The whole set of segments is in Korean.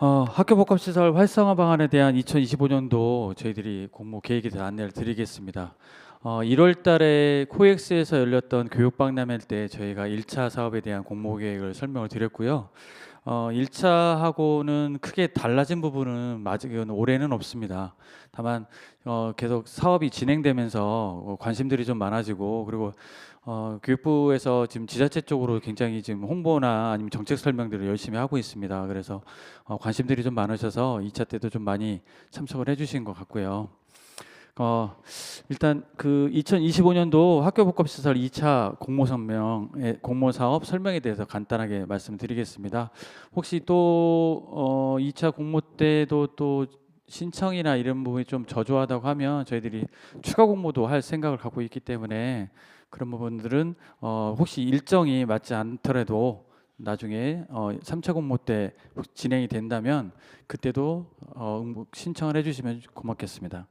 어, 학교 복합 시설 활성화 방안에 대한 2025년도 저희들이 공모 계획에 대한 안내를 드리겠습니다. 어, 1월 달에 코엑스에서 열렸던 교육박람회 때 저희가 1차 사업에 대한 공모 계획을 설명을 드렸고요. 어, 1차하고는 크게 달라진 부분은 아직은 올해는 없습니다. 다만 어, 계속 사업이 진행되면서 어, 관심들이 좀 많아지고 그리고 어, 교육부에서 지금 지자체 쪽으로 굉장히 지금 홍보나 아니면 정책 설명들을 열심히 하고 있습니다. 그래서 어, 관심들이 좀 많으셔서 2차 때도 좀 많이 참석을 해주신 것 같고요. 어, 일단 그 2025년도 학교 복합 시설 2차 공모 설명, 공모 사업 설명에 대해서 간단하게 말씀드리겠습니다. 혹시 또 어, 2차 공모 때도 또 신청이나 이런 부분이 좀 저조하다고 하면 저희들이 추가 공모도 할 생각을 갖고 있기 때문에 그런 부분들은 어, 혹시 일정이 맞지 않더라도 나중에 어, 3차 공모 때 진행이 된다면 그때도 어, 신청을 해주시면 고맙겠습니다.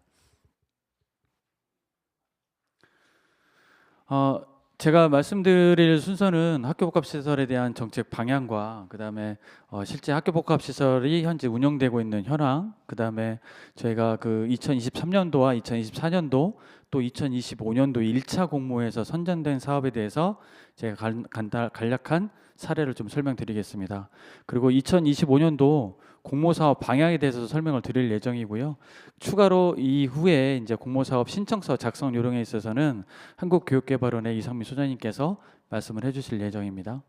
어, 제가 말씀드릴 순서는 학교 복합 시설에 대한 정책 방향과 그다음에 어, 실제 학교 복합 시설이 현재 운영되고 있는 현황, 그다음에 저희가 그 2023년도와 2024년도 또 2025년도 1차 공모에서 선정된 사업에 대해서 제가 간, 간단, 간략한 사례를 좀 설명드리겠습니다. 그리고 2025년도 공모 사업 방향에 대해서 설명을 드릴 예정이고요. 추가로 이후에 이제 공모 사업 신청서 작성 요령에 있어서는 한국교육개발원의 이성미 소장님께서 말씀을 해주실 예정입니다.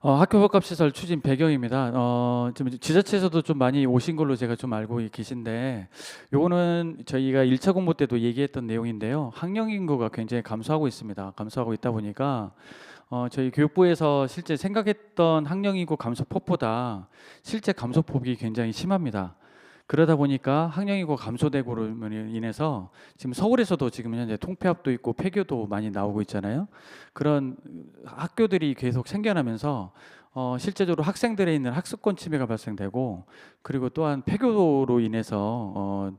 어, 학교 복합 시설 추진 배경입니다. 어, 좀 지자체에서도 좀 많이 오신 걸로 제가 좀 알고 계신데, 요거는 저희가 1차 공모 때도 얘기했던 내용인데요. 학령 인구가 굉장히 감소하고 있습니다. 감소하고 있다 보니까 어, 저희 교육부에서 실제 생각했던 학령 인구 감소 폭보다 실제 감소 폭이 굉장히 심합니다. 그러다 보니까 학령 인구가 감소되고로 인해서 지금 서울에서도 지금 현재 통폐합도 있고 폐교도 많이 나오고 있잖아요. 그런 학교들이 계속 생겨나면서 어, 실제적으로 학생들에 있는 학습권 침해가 발생되고 그리고 또한 폐교로 인해서 어, 어,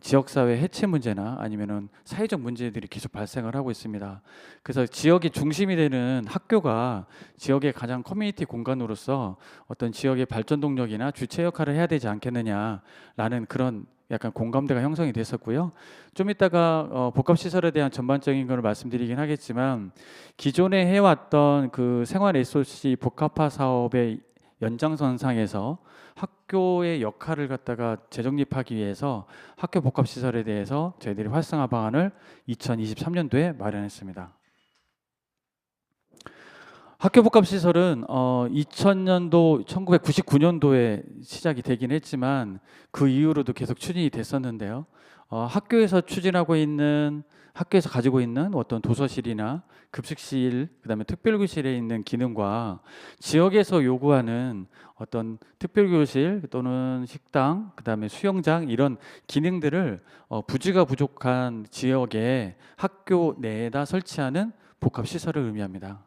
지역사회 해체 문제나 아니면은 사회적 문제들이 계속 발생을 하고 있습니다. 그래서 지역의 중심이 되는 학교가 지역의 가장 커뮤니티 공간으로서 어떤 지역의 발전 동력이나 주체 역할을 해야 되지 않겠느냐라는 그런 약간 공감대가 형성이 됐었고요. 좀 이따가 어, 복합 시설에 대한 전반적인 걸 말씀드리긴 하겠지만 기존에 해왔던 그 생활 SOC 복합화 사업의 연장선상에서 학교의 역할을 갖다가 재정립하기 위해서 학교 복합 시설에 대해서 저희들이 활성화 방안을 2023년도에 마련했습니다. 학교 복합 시설은 어 2000년도 1999년도에 시작이 되긴 했지만 그 이후로도 계속 추진이 됐었는데요. 어 학교에서 추진하고 있는 학교에서 가지고 있는 어떤 도서실이나 급식실, 그다음에 특별교실에 있는 기능과 지역에서 요구하는 어떤 특별교실 또는 식당, 그다음에 수영장 이런 기능들을 어, 부지가 부족한 지역에 학교 내에다 설치하는 복합 시설을 의미합니다.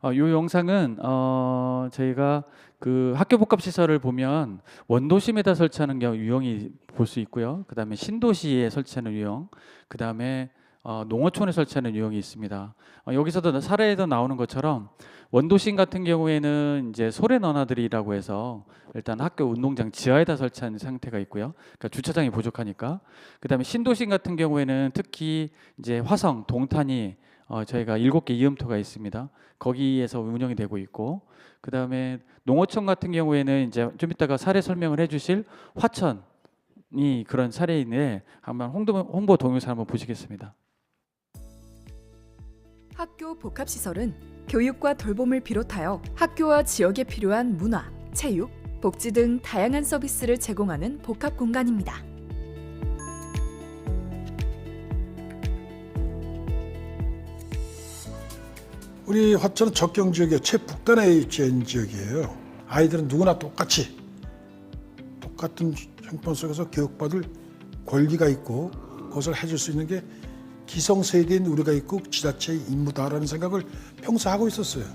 어, 이 영상은 어, 저희가 그 학교 복합 시설을 보면 원도심에다 설치하는 경우 유형이 볼 수 있고요. 그 다음에 신도시에 설치하는 유형, 그 다음에 어, 농어촌에 설치하는 유형이 있습니다. 어, 여기서도 사례에도 나오는 것처럼 원도심 같은 경우에는 이제 소래 너나들이라고 해서 일단 학교 운동장 지하에다 설치하는 상태가 있고요. 그러니까 주차장이 부족하니까. 그다음에 신도심 같은 경우에는 특히 이제 화성, 동탄이 어, 저희가 일곱 개 이음토가 있습니다. 거기에서 운영이 되고 있고 그 다음에 농어촌 같은 경우에는 이제 좀 이따가 사례 설명을 해주실 화천이 그런 사례인데 한번 홍보, 홍보 동영상 한번 보시겠습니다. 학교 복합시설은 교육과 돌봄을 비롯하여 학교와 지역에 필요한 문화, 체육, 복지 등 다양한 서비스를 제공하는 복합 공간입니다. 우리 화천은 적경 지역의 최북단에 위치한 지역이에요. 아이들은 누구나 똑같이 똑같은 형편 속에서 교육받을 권리가 있고 그것을 해줄 수 있는 게 기성세대인 우리가 있고 지자체의 임무다라는 생각을 평소 하고 있었어요.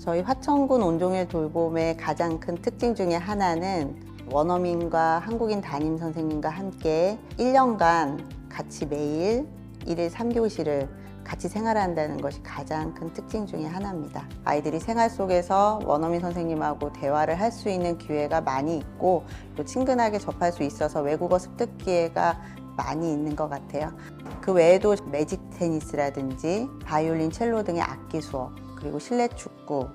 저희 화천군 온종일 돌봄의 가장 큰 특징 중에 하나는 원어민과 한국인 담임 선생님과 함께 1년간 같이 매일 일일 3교시를 같이 생활한다는 것이 가장 큰 특징 중에 하나입니다. 아이들이 생활 속에서 원어민 선생님하고 대화를 할 수 있는 기회가 많이 있고 또 친근하게 접할 수 있어서 외국어 습득 기회가 많이 있는 것 같아요. 그 외에도 매직 테니스라든지 바이올린, 첼로 등의 악기 수업, 그리고 실내 축구,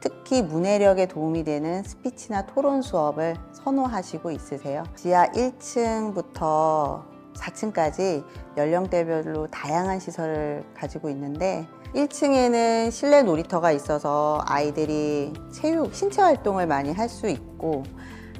특히 문해력에 도움이 되는 스피치나 토론 수업을 선호하시고 있으세요. 지하 1층부터 4층까지 연령대별로 다양한 시설을 가지고 있는데 1층에는 실내 놀이터가 있어서 아이들이 체육, 신체 활동을 많이 할 수 있고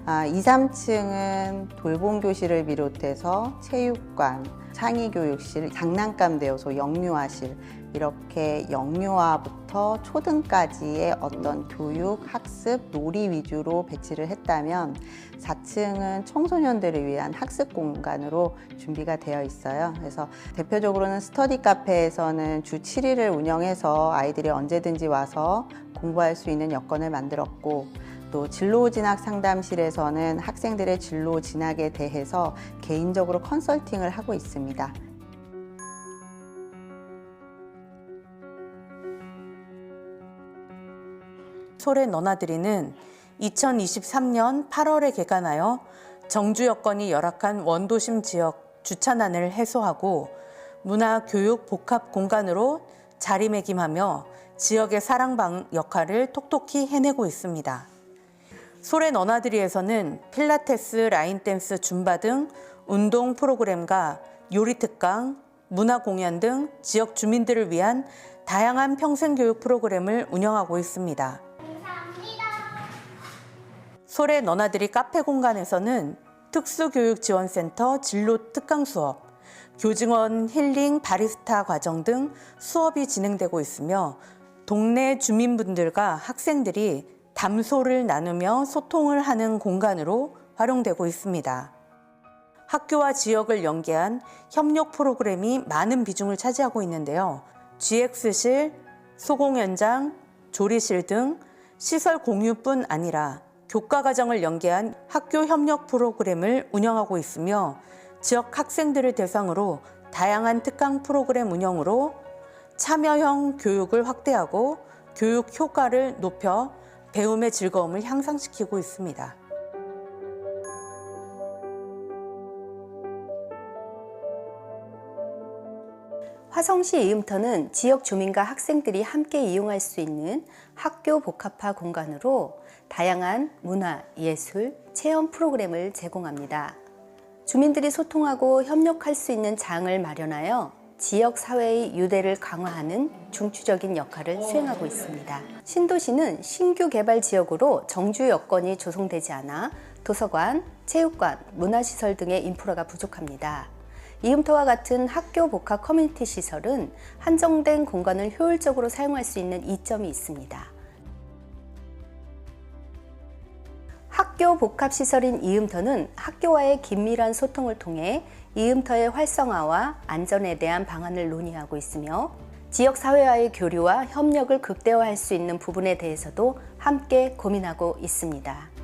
아, 2, 3층은 돌봄 교실을 비롯해서 체육관, 창의교육실, 장난감 대여소, 영유아실 이렇게 영유아부터 초등까지의 어떤 교육, 학습, 놀이 위주로 배치를 했다면 4층은 청소년들을 위한 학습 공간으로 준비가 되어 있어요. 그래서 대표적으로는 스터디 카페에서는 주 7일을 운영해서 아이들이 언제든지 와서 공부할 수 있는 여건을 만들었고 또 진로 진학 상담실에서는 학생들의 진로 진학에 대해서 개인적으로 컨설팅을 하고 있습니다. 솔의 너나들이는 2023년 8월에 개관하여 정주 여건이 열악한 원도심 지역 주차난을 해소하고 문화 교육 복합 공간으로 자리매김하며 지역의 사랑방 역할을 톡톡히 해내고 있습니다. 솔의 너나들이에서는 필라테스, 라인댄스, 줌바 등 운동 프로그램과 요리 특강, 문화 공연 등 지역 주민들을 위한 다양한 평생 교육 프로그램을 운영하고 있습니다. 솔의 너나들이 카페 공간에서는 특수교육지원센터 진로 특강 수업, 교직원 힐링 바리스타 과정 등 수업이 진행되고 있으며 동네 주민분들과 학생들이 담소를 나누며 소통을 하는 공간으로 활용되고 있습니다. 학교와 지역을 연계한 협력 프로그램이 많은 비중을 차지하고 있는데요. GX실, 소공 현장, 조리실 등 시설 공유뿐 아니라 교과 과정을 연계한 학교 협력 프로그램을 운영하고 있으며 지역 학생들을 대상으로 다양한 특강 프로그램 운영으로 참여형 교육을 확대하고 교육 효과를 높여 배움의 즐거움을 향상시키고 있습니다. 화성시 이음터는 지역 주민과 학생들이 함께 이용할 수 있는 학교 복합화 공간으로 다양한 문화, 예술, 체험 프로그램을 제공합니다. 주민들이 소통하고 협력할 수 있는 장을 마련하여 지역 사회의 유대를 강화하는 중추적인 역할을 수행하고 있습니다. 신도시는 신규 개발 지역으로 정주 여건이 조성되지 않아 도서관, 체육관, 문화시설 등의 인프라가 부족합니다. 이음터와 같은 학교 복합 커뮤니티 시설은 한정된 공간을 효율적으로 사용할 수 있는 이점이 있습니다. 학교 복합 시설인 이음터는 학교와의 긴밀한 소통을 통해 이음터의 활성화와 안전에 대한 방안을 논의하고 있으며 지역 사회와의 교류와 협력을 극대화할 수 있는 부분에 대해서도 함께 고민하고 있습니다.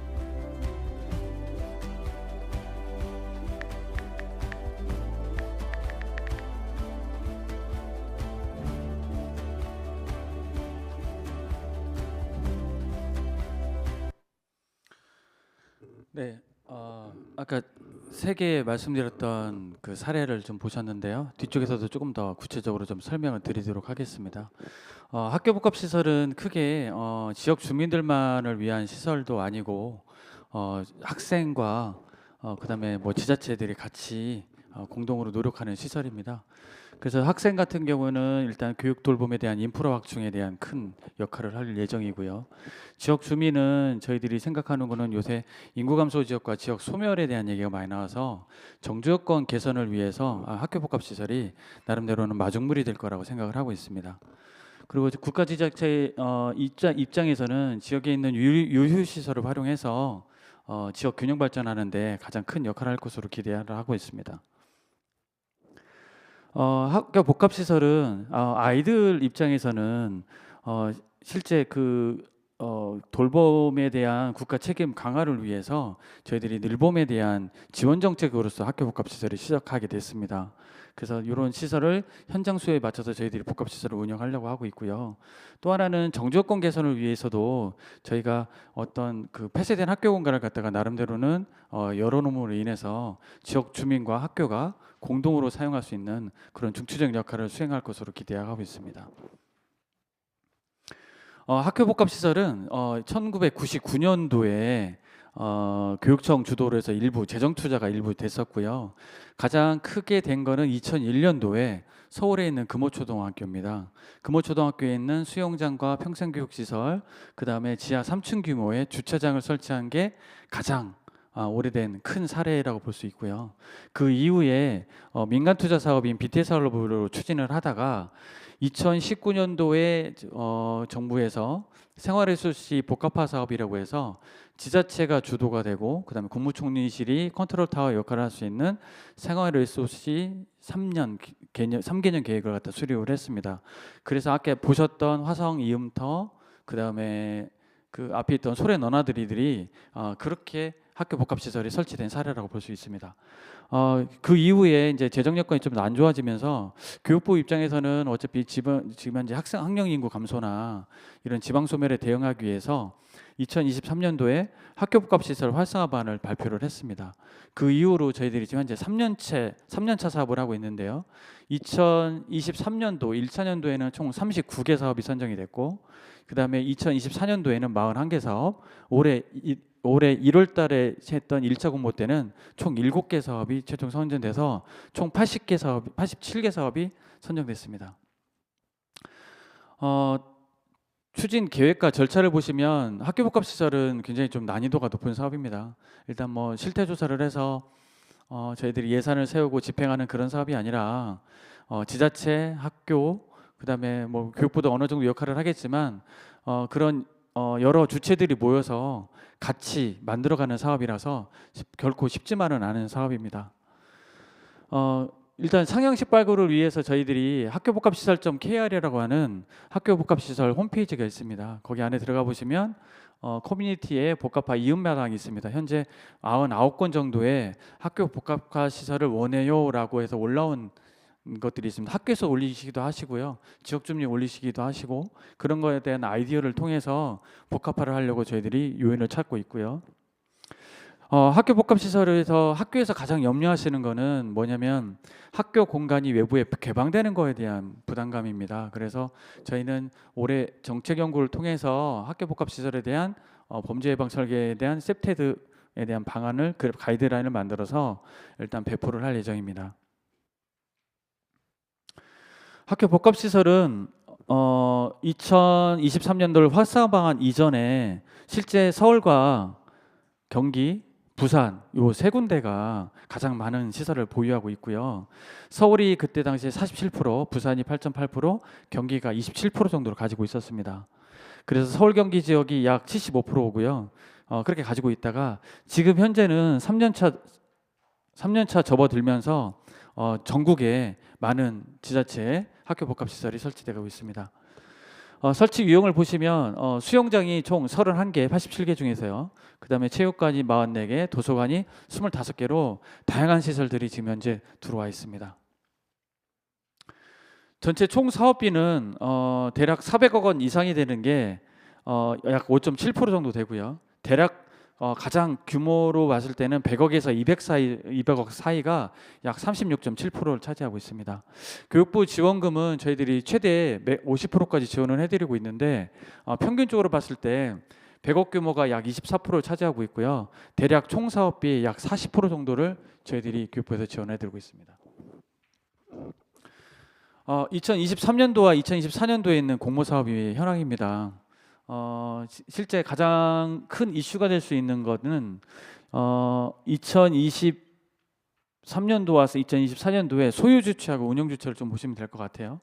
네, 어, 아까 세 개 말씀드렸던 그 사례를 좀 보셨는데요. 뒤쪽에서도 조금 더 구체적으로 좀 설명을 드리도록 하겠습니다. 어, 학교 복합 시설은 크게 어, 지역 주민들만을 위한 시설도 아니고 어, 학생과 어, 그다음에 뭐 지자체들이 같이 어, 공동으로 노력하는 시설입니다. 그래서 학생 같은 경우는 일단 교육 돌봄에 대한 인프라 확충에 대한 큰 역할을 할 예정이고요. 지역 주민은 저희들이 생각하는 거는 요새 인구 감소 지역과 지역 소멸에 대한 얘기가 많이 나와서 정주 여건 개선을 위해서 아, 학교 복합 시설이 나름대로는 마중물이 될 거라고 생각을 하고 있습니다. 그리고 이제 국가 지자체 어, 입장 입장 에서는 지역에 있는 유휴 시설을 활용해서 어, 지역 균형 발전하는데 가장 큰 역할을 할 것으로 기대를 하고 있습니다. 어, 학교 복합 시설은 어, 아이들 입장에서는 어, 실제 그 어, 돌봄에 대한 국가 책임 강화를 위해서 저희들이 늘봄에 대한 지원 정책으로서 학교 복합 시설을 시작하게 됐습니다. 그래서 이런 시설을 현장 수요에 맞춰서 저희들이 복합 시설을 운영하려고 하고 있고요. 또 하나는 정주여건 개선을 위해서도 저희가 어떤 그 폐쇄된 학교 공간을 갖다가 나름대로는 어, 열어놓음으로 인해서 지역 주민과 학교가 공동으로 사용할 수 있는 그런 중추적 역할을 수행할 것으로 기대하고 있습니다. 어, 학교 복합 시설은 어, 1999년도에 어, 교육청 주도로 해서 일부 재정 투자가 일부 됐었고요. 가장 크게 된 거는 2001년도에 서울에 있는 금호초등학교입니다. 금호초등학교에 있는 수영장과 평생교육시설, 그 다음에 지하 3층 규모의 주차장을 설치한 게 가장 아, 오래된 큰 사례라고 볼 수 있고요. 그 이후에 어, 민간 투자 사업인 BTS 사업으로 추진을 하다가 2019년도에 어, 정부에서 생활레소시 복합화 사업이라고 해서 지자체가 주도가 되고 그다음에 국무총리실이 컨트롤 타워 역할을 할 수 있는 생활레소시 3년 기- 개년 3개년 계획을 갖다 수립을 했습니다. 그래서 아까 보셨던 화성 이음터 그다음에 그 앞에 있던 소래 너나들이들이 어, 그렇게 학교 복합 시설이 설치된 사례라고 볼 수 있습니다. 어, 그 이후에 이제 재정 여건이 좀 안 좋아지면서 교육부 입장에서는 어차피 지방 지금 현재 학생 학령 인구 감소나 이런 지방 소멸에 대응하기 위해서 2023년도에 학교 복합 시설 활성화반을 발표를 했습니다. 그 이후로 저희들이 지금 현재 3년째 3년차 사업을 하고 있는데요. 2023년도 1차년도에는 총 39개 사업이 선정이 됐고 그다음에 2024년도에는 41개 사업, 올해 이, 올해 1월 달에 했던 1차 공모 때는 총 7개 사업이 최종 선정돼서 총 80개 사업 87개 사업이 선정됐습니다. 어, 추진 계획과 절차를 보시면 학교 복합 시설은 굉장히 좀 난이도가 높은 사업입니다. 일단 뭐 실태 조사를 해서 어, 저희들이 예산을 세우고 집행하는 그런 사업이 아니라 어, 지자체, 학교, 그다음에 뭐 교육부도 어느 정도 역할을 하겠지만 어, 그런 어, 여러 주체들이 모여서 같이 만들어가는 사업이라서 쉽- 결코 쉽지만은 않은 사업입니다. 어, 일단 상향식 발굴을 위해서 저희들이 학교복합시설.kr이라고 하는 학교복합시설 홈페이지가 있습니다. 거기 안에 들어가 보시면 어, 커뮤니티에 복합화 이음마당이 있습니다. 현재 99건 정도의 학교 복합화 시설을 원해요라고 해서 올라온 것들이 있습니다. 학교에서 올리시기도 하시고요. 지역 주민이 올리시기도 하시고 그런 거에 대한 아이디어를 통해서 복합화를 하려고 저희들이 요인을 찾고 있고요. 어, 학교 복합 시설에서 학교에서 가장 염려하시는 거는 뭐냐면 학교 공간이 외부에 개방되는 거에 대한 부담감입니다. 그래서 저희는 올해 정책 연구를 통해서 학교 복합 시설에 대한 어, 범죄 예방 설계에 대한 셉테드에 대한 방안을 그 가이드라인을 만들어서 일단 배포를 할 예정입니다. 학교 복합 시설은 어 2023년도를 활성화 방안 이전에 실제 서울과 경기, 부산 요 세 군데가 가장 많은 시설을 보유하고 있고요. 서울이 그때 당시에 47%, 부산이 8.8%, 경기가 27% 정도를 가지고 있었습니다. 그래서 서울 경기 지역이 약 75%고요. 어, 그렇게 가지고 있다가 지금 현재는 3년차 3년차 접어들면서 어, 전국에 많은 지자체 학교 복합 시설이 설치되고 있습니다. 어, 설치 유형을 보시면 어, 수영장이 총 31개, 87개 중에서요. 그다음에 체육관이 44개, 도서관이 25개로 다양한 시설들이 지금 현재 들어와 있습니다. 전체 총 사업비는 어, 대략 400억 원 이상이 되는 게 어, 약5.7% 정도 되고요. 대략 어, 가장 규모로 봤을 때는 100억에서 200 사이, 200억 사이가 약 36.7%를 차지하고 있습니다. 교육부 지원금은 저희들이 최대 50%까지 지원을 해드리고 있는데 어, 평균적으로 봤을 때 100억 규모가 약 24%를 차지하고 있고요. 대략 총 사업비 약 40% 정도를 저희들이 교육부에서 지원해드리고 있습니다. 어, 2023년도와 2024년도에 있는 공모 사업이 현황입니다. 어, 시- 실제 가장 큰 이슈가 될 수 있는 것은 어, 2023년도 와서 2024년도에 소유 주체하고 운영 주체를 좀 보시면 될 것 같아요.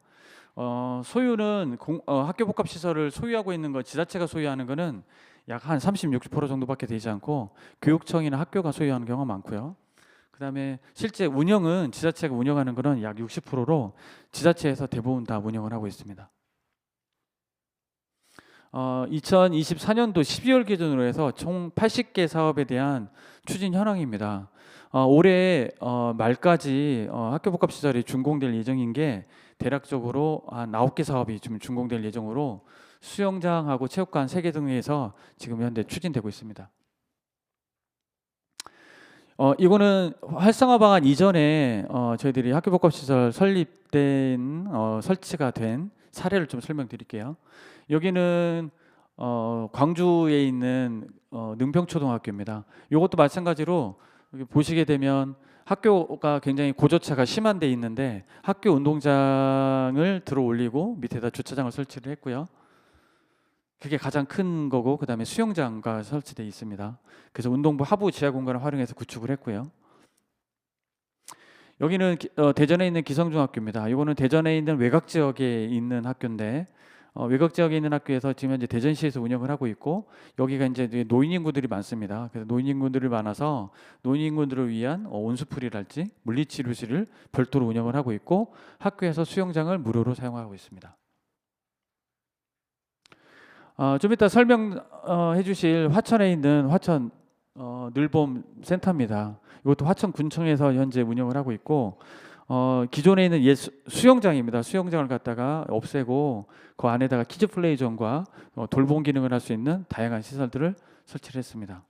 어, 소유는 공, 어, 학교 복합 시설을 소유하고 있는 것 지자체가 소유하는 거는 약 한 30, 60% 정도밖에 되지 않고 교육청이나 학교가 소유하는 경우가 많고요. 그다음에 실제 운영은 지자체가 운영하는 거는 약 60%로 지자체에서 대부분 다 운영을 하고 있습니다. 어, 2024년도 12월 기준으로 해서 총 80개 사업에 대한 추진 현황입니다. 어, 올해 어, 말까지 어, 학교 복합 시설이 준공될 예정인 게 대략적으로 한 9개 사업이 좀 준공될 예정으로 수영장하고 체육관 3개 등에서 지금 현재 추진되고 있습니다. 어, 이거는 활성화 방안 이전에 어, 저희들이 학교 복합 시설 설립된 어, 설치가 된 사례를 좀 설명드릴게요. 여기는 어, 광주에 있는 어, 능평초등학교입니다. 이것도 마찬가지로 보시게 되면 학교가 굉장히 고저차가 심한 데 있는데 학교 운동장을 들어 올리고 밑에다 주차장을 설치를 했고요. 그게 가장 큰 거고 그다음에 수영장과 설치되어 있습니다. 그래서 운동부 하부 지하 공간을 활용해서 구축을 했고요. 여기는 기- 어, 대전에 있는 기성중학교입니다. 이거는 대전에 있는 외곽 지역에 있는 학교인데 어, 외곽 지역에 있는 학교에서 지금 현재 대전시에서 운영을 하고 있고 여기가 이제 노인 인구들이 많습니다. 그래서 노인 인구들이 많아서 노인 인구들을 위한 어, 온수풀이랄지 물리치료실을 별도로 운영을 하고 있고 학교에서 수영장을 무료로 사용하고 있습니다. 어, 좀 이따 설명해 주실 화천에 있는 화천 어, 늘봄 센터입니다. 이것도 화천 군청에서 현재 운영을 하고 있고 어, 기존에 있는 옛 수- 수영장입니다. 수영장을 갖다가 없애고 그 안에다가 키즈 플레이존과 어, 돌봄 기능을 할 수 있는 다양한 시설들을 설치를 했습니다.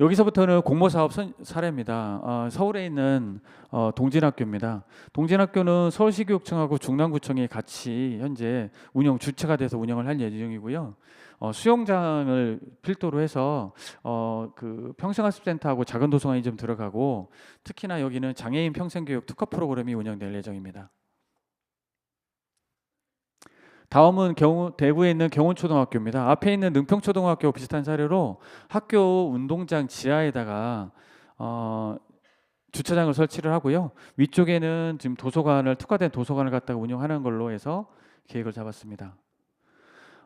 여기서부터는 공모 사업 선- 사례입니다. 어, 서울에 있는 어, 동진학교입니다. 동진학교는 서울시 교육청하고 중랑구청이 같이 현재 운영 주체가 돼서 운영을 할 예정이고요. 어, 수영장을 필두로 해서 어, 그 평생학습센터하고 작은 도서관이 좀 들어가고 특히나 여기는 장애인 평생교육 특화 프로그램이 운영될 예정입니다. 다음은 경우 대구에 있는 경운초등학교입니다. 앞에 있는 능평초등학교 비슷한 사례로 학교 운동장 지하에다가 어, 주차장을 설치를 하고요. 위쪽에는 지금 도서관을 특화된 도서관을 갖다가 운영하는 걸로 해서 계획을 잡았습니다.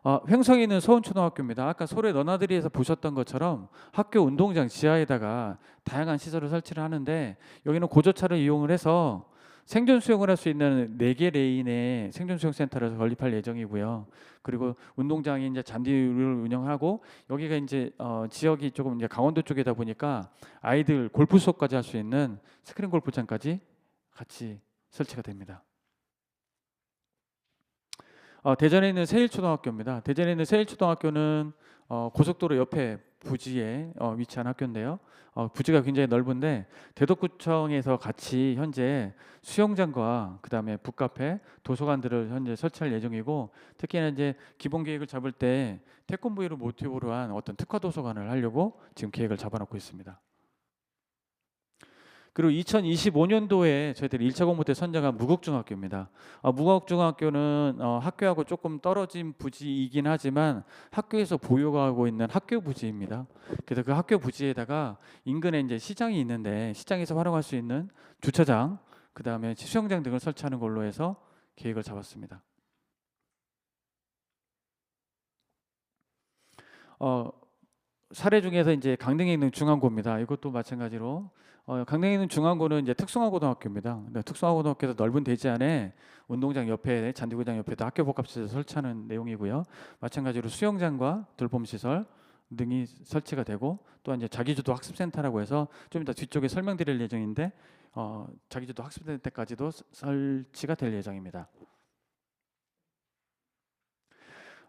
어, 횡성에 있는 서운초등학교입니다. 아까 소래 너나들이에서 보셨던 것처럼 학교 운동장 지하에다가 다양한 시설을 설치를 하는데 여기는 고저차를 이용을 해서 생존 수영을 할 수 있는 네 개 레인의 생존 수영 센터를 건립할 예정이고요. 그리고 운동장이 이제 잔디를 운영하고 여기가 이제 어, 지역이 조금 이제 강원도 쪽이다 보니까 아이들 골프 수업까지 할 수 있는 스크린 골프장까지 같이 설치가 됩니다. 어, 대전에 있는 세일초등학교입니다. 대전에 있는 세일초등학교는 어, 고속도로 옆에 부지에 어, 위치한 학교인데요. 어, 부지가 굉장히 넓은데 대덕구청에서 같이 현재 수영장과 그다음에 북카페, 도서관들을 현재 설치할 예정이고 특히나 이제 기본 계획을 잡을 때 태권브이를 모티브로 한 어떤 특화 도서관을 하려고 지금 계획을 잡아놓고 있습니다. 그리고 2025년도에 저희들이 1차 공모 때 선정한 무국중학교입니다. 어, 무국중학교는 어, 학교하고 조금 떨어진 부지이긴 하지만 학교에서 보유하고 있는 학교 부지입니다. 그래서 그 학교 부지에다가 인근에 이제 시장이 있는데 시장에서 활용할 수 있는 주차장, 그 다음에 수영장 등을 설치하는 걸로 해서 계획을 잡았습니다. 어, 사례 중에서 이제 강릉에 있는 중앙고입니다. 이것도 마찬가지로 어, 강릉에 있는 중앙고는 이제 특성화고등학교입니다. 근데 특성화고등학교에서 넓은 대지 안에 운동장 옆에 잔디구장 옆에도 학교 복합시설 설치하는 내용이고요. 마찬가지로 수영장과 돌봄 시설 등이 설치가 되고 또 이제 자기주도 학습센터라고 해서 좀 이따 뒤쪽에 설명드릴 예정인데 어, 자기주도 학습센터까지도 서- 설치가 될 예정입니다.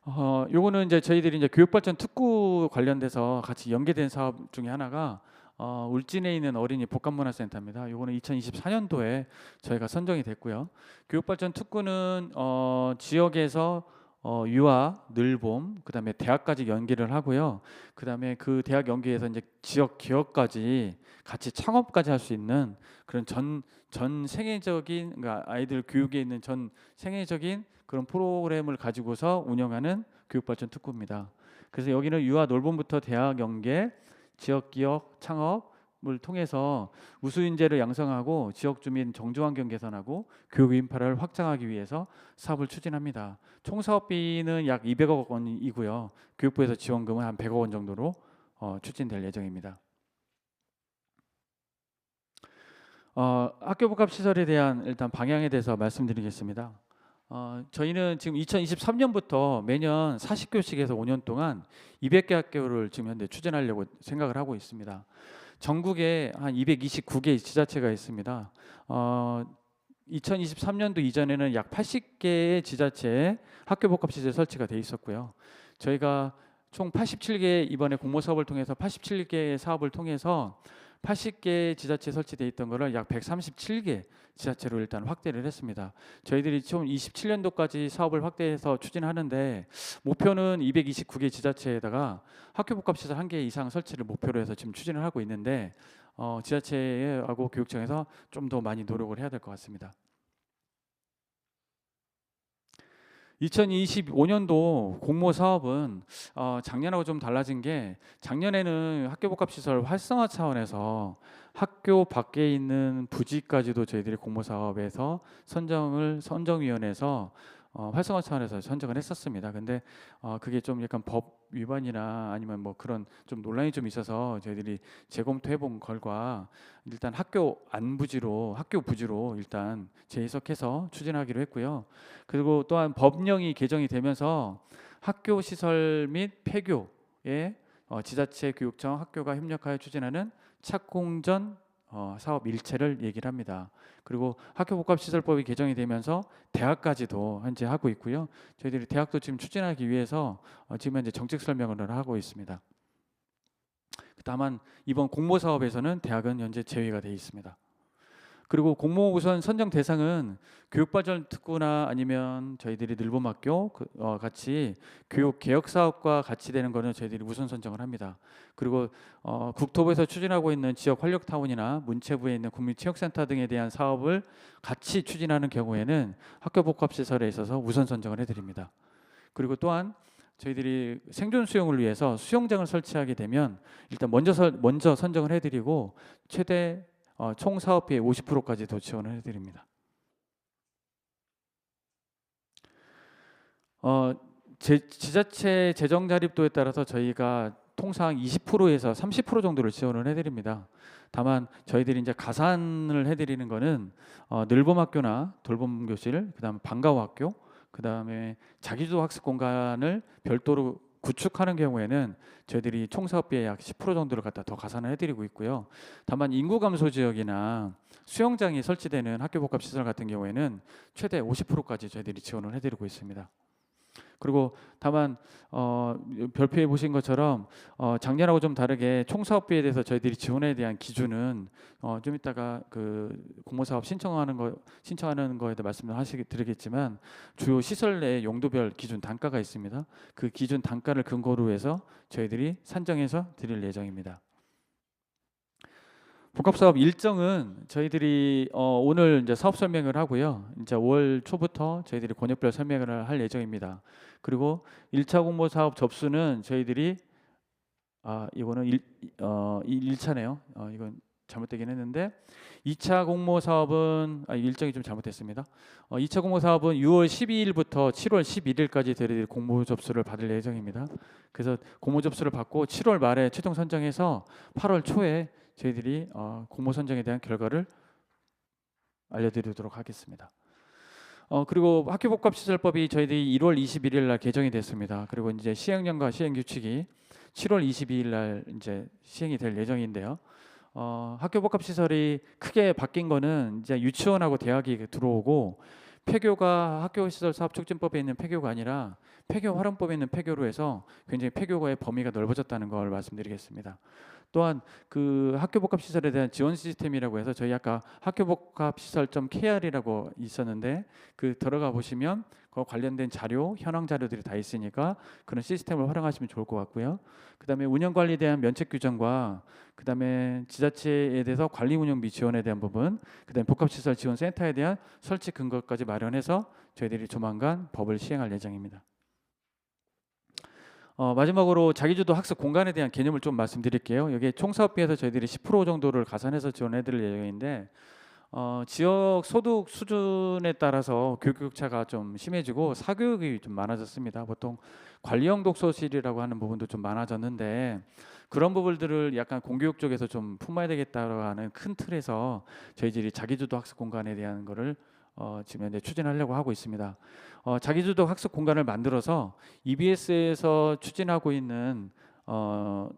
어, 요거는 이제 저희들이 이제 교육발전 특구 관련돼서 같이 연계된 사업 중에 하나가 어, 울진에 있는 어린이 복합문화센터입니다. 요거는 2024년도에 저희가 선정이 됐고요. 교육발전 특구는 어, 지역에서 어, 유아, 늘봄, 그다음에 대학까지 연계를 하고요. 그다음에 그 대학 연계에서 이제 지역 기업까지 같이 창업까지 할 수 있는 그런 전전 세계적인 그러니까 아이들 교육에 있는 전 세계적인 그런 프로그램을 가지고서 운영하는 교육발전 특구입니다. 그래서 여기는 유아 놀봄부터 대학 연계, 지역 기업 창업을 통해서 우수 인재를 양성하고 지역 주민 정주 환경 개선하고 교육 인프라를 확장하기 위해서 사업을 추진합니다. 총 사업비는 약 200억 원이고요. 교육부에서 지원금은 한 100억 원 정도로 어, 추진될 예정입니다. 어, 학교 복합 시설에 대한 일단 방향에 대해서 말씀드리겠습니다. 어, 저희는 지금 2023년부터 매년 40교씩에서 5년 동안 200개 학교를 지금 현재 추진하려고 생각을 하고 있습니다. 전국에 한 229개 지자체가 있습니다. 어, 2023년도 이전에는 약 80개의 지자체에 학교 복합 시설 설치가 돼 있었고요. 저희가 총 87개 이번에 공모 사업을 통해서 87개의 사업을 통해서 80개 지자체 설치돼 있던 거를 약 137개 지자체로 일단 확대를 했습니다. 저희들이 총 27년도까지 사업을 확대해서 추진하는데 목표는 229개 지자체에다가 학교 복합 시설 한 개 이상 설치를 목표로 해서 지금 추진을 하고 있는데 어, 지자체하고 교육청에서 좀 더 많이 노력을 해야 될 것 같습니다. 2025년도 공모 사업은 어, 작년하고 좀 달라진 게 작년에는 학교 복합 시설 활성화 차원에서 학교 밖에 있는 부지까지도 저희들이 공모 사업에서 선정을 선정위원회에서 어, 활성화 차원에서 선정을 했었습니다. 근데 어, 그게 좀 약간 법 위반이나 아니면 뭐 그런 좀 논란이 좀 있어서 저희들이 재검토해 본 결과 일단 학교 안 부지로 학교 부지로 일단 재해석해서 추진하기로 했고요. 그리고 또한 법령이 개정이 되면서 학교 시설 및 폐교에 어, 지자체 교육청 학교가 협력하여 추진하는 착공전 어, 사업 일체를 얘기를 합니다. 그리고 학교 복합 시설법이 개정이 되면서 대학까지도 현재 하고 있고요. 저희들이 대학도 지금 추진하기 위해서 어, 지금 현재 정책 설명을 하고 있습니다. 다만 이번 공모 사업에서는 대학은 현재 제외가 되어 있습니다. 그리고 공모 우선 선정 대상은 교육발전 특구나 아니면 저희들이 늘봄학교 그, 어, 같이 교육 개혁 사업과 같이 되는 거는 저희들이 우선 선정을 합니다. 그리고 어, 국토부에서 추진하고 있는 지역 활력 타운이나 문체부에 있는 국민체육센터 등에 대한 사업을 같이 추진하는 경우에는 학교 복합 시설에 있어서 우선 선정을 해드립니다. 그리고 또한 저희들이 생존 수용을 위해서 수영장을 설치하게 되면 일단 먼저 설, 먼저 선정을 해드리고 최대 어, 총 사업비의 50%까지 더 지원을 해드립니다. 어, 제, 지자체 재정 자립도에 따라서 저희가 통상 20%에서 30% 정도를 지원을 해드립니다. 다만 저희들이 이제 가산을 해드리는 거는 어, 늘봄학교나 돌봄교실, 그다음 방과후학교, 그다음에 자기주도 학습 공간을 별도로 구축하는 경우에는 저희들이 총 사업비의 약 10% 정도를 갖다 더 가산을 해드리고 있고요. 다만 인구 감소 지역이나 수영장이 설치되는 학교 복합 시설 같은 경우에는 최대 50%까지 저희들이 지원을 해드리고 있습니다. 그리고 다만 어, 별표에 보신 것처럼 어, 작년하고 좀 다르게 총 사업비에 대해서 저희들이 지원에 대한 기준은 어, 좀 이따가 그 공모 사업 신청하는 거 신청하는 거에 대해 말씀을 하시게 드리겠지만 주요 시설 내 용도별 기준 단가가 있습니다. 그 기준 단가를 근거로 해서 저희들이 산정해서 드릴 예정입니다. 복합 사업 일정은 저희들이 어, 오늘 이제 사업 설명을 하고요. 이제 5월 초부터 저희들이 권역별 설명을 할 예정입니다. 그리고 1차 공모 사업 접수는 저희들이 아 이거는 일, 어, 1차네요. 어, 이건 잘못되긴 했는데 2차 공모 사업은 아 일정이 좀 잘못됐습니다. 어, 2차 공모 사업은 6월 12일부터 7월 11일까지 저희들이 공모 접수를 받을 예정입니다. 그래서 공모 접수를 받고 7월 말에 최종 선정해서 8월 초에 저희들이 어, 공모 선정에 대한 결과를 알려드리도록 하겠습니다. 어, 그리고 학교복합시설법이 저희들이 1월 21일 날 개정이 됐습니다. 그리고 이제 시행령과 시행 규칙이 7월 22일 날 이제 시행이 될 예정인데요. 어, 학교복합시설이 크게 바뀐 거는 이제 유치원하고 대학이 들어오고 폐교가 학교시설 사업 촉진법에 있는 폐교가 아니라 폐교 활용법에 있는 폐교로 해서 굉장히 폐교의 범위가 넓어졌다는 걸 말씀드리겠습니다. 또한 그 학교 복합 시설에 대한 지원 시스템이라고 해서 저희 아까 학교 복합 시설 점 KR이라고 있었는데 그 들어가 보시면 그 관련된 자료, 현황 자료들이 다 있으니까 그런 시스템을 활용하시면 좋을 것 같고요. 그다음에 운영 관리에 대한 면책 규정과 그다음에 지자체에 대해서 관리 운영비 지원에 대한 부분, 그다음에 복합 시설 지원 센터에 대한 설치 근거까지 마련해서 저희들이 조만간 법을 시행할 예정입니다. 어, 마지막으로 자기주도 학습 공간에 대한 개념을 좀 말씀드릴게요. 여기 총 사업비에서 저희들이 10% 정도를 가산해서 지원해드릴 예정인데 어, 지역 소득 수준에 따라서 교육 격차가 좀 심해지고 사교육이 좀 많아졌습니다. 보통 관리형 독서실이라고 하는 부분도 좀 많아졌는데 그런 부분들을 약간 공교육 쪽에서 좀 품어야 되겠다고 하는 큰 틀에서 저희들이 자기주도 학습 공간에 대한 거를 어, 지금 현재 추진하려고 하고 있습니다. 어, 자기주도 학습 공간을 만들어서 EBS에서 추진하고 있는 어,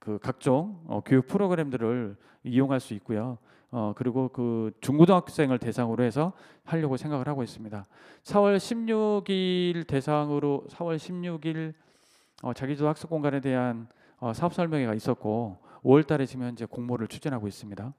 그 각종 어, 교육 프로그램들을 이용할 수 있고요. 어, 그리고 그 중고등학생을 대상으로 해서 하려고 생각을 하고 있습니다. 4월 16일 대상으로 4월 16일 어, 자기주도 학습 공간에 대한 어, 사업 설명회가 있었고 5월달에 지금 현재 공모를 추진하고 있습니다.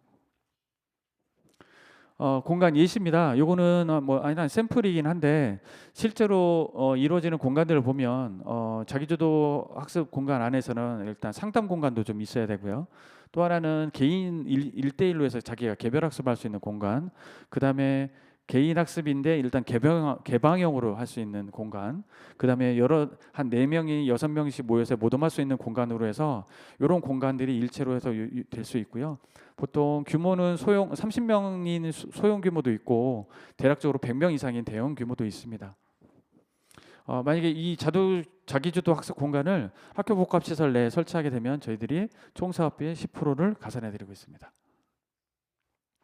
어, 공간 예시입니다. 요거는 어, 뭐 아니 난 샘플이긴 한데 실제로 어, 이루어지는 공간들을 보면 어, 자기주도 학습 공간 안에서는 일단 상담 공간도 좀 있어야 되고요. 또 하나는 개인 일, 일대일로 해서 자기가 개별 학습할 수 있는 공간. 그다음에 개인 학습인데 일단 개방 개방형으로 할 수 있는 공간. 그다음에 여러 한 네 명이 여섯 명씩 모여서 모dom할 수 있는 공간으로 해서 이런 공간들이 일체로 해서 될 수 있고요. 보통 규모는 소형 30명인 소형 규모도 있고 대략적으로 100명 이상인 대형 규모도 있습니다. 어, 만약에 이 자도 자기주도 학습 공간을 학교 복합시설 내에 설치하게 되면 저희들이 총 사업비의 10%를 가산해 드리고 있습니다.